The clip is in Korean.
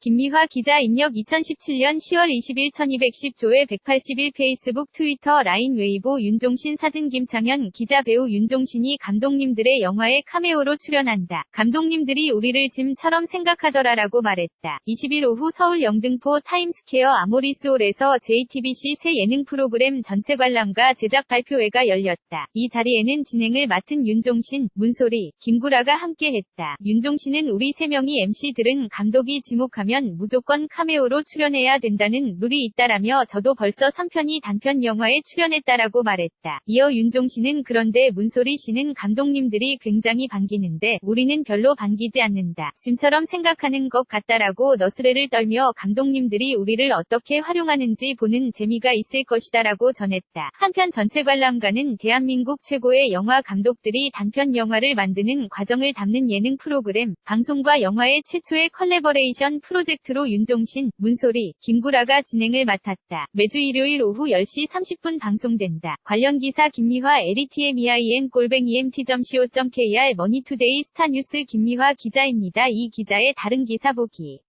김미화 기자 입력 2017년 10월 20일 1210조회 181 페이스북 트위터 라인 웨이보 윤종신 사진 김창현 기자 배우 윤종신이 감독님들의 영화에 카메오로 출연한다. 감독님들이 우리를 짐처럼 생각하더라라고 말했다. 20일 오후 서울 영등포 타임스퀘어 아모리스홀에서 JTBC 새 예능 프로그램 전체 관람과 제작 발표회가 열렸다. 이 자리에는 진행을 맡은 윤종신, 문소리, 김구라가 함께했다. 윤종신은 우리 세 명이 MC들은 감독이 지목하 면 하면 무조건 카메오로 출연해야 된다는 룰이 있다라며 저도 벌써 3편이 단편 영화에 출연했다라고 말했다. 이어 윤종신은 그런데 문소리 씨는 감독님들이 굉장히 반기는데 우리는 별로 반기지 않는다. 짐처럼 생각하는 것 같다라고 너스레를 떨며 감독님들이 우리를 어떻게 활용하는지 보는 재미가 있을 것이다라고 전했다. 한편 전체 관람가는 대한민국 최고의 영화 감독들이 단편 영화를 만드는 과정을 담는 예능 프로그램, 방송과 영화의 최초의 컬래버레이션 프로 프로젝트로 윤종신, 문소리, 김구라가 진행을 맡았다. 매주 일요일 오후 10시 30분 방송된다. 관련 기사 김미화 LETMEIN 골뱅이 mt.co.kr 머니투데이 스타뉴스 김미화 기자입니다. 이 기자의 다른 기사 보기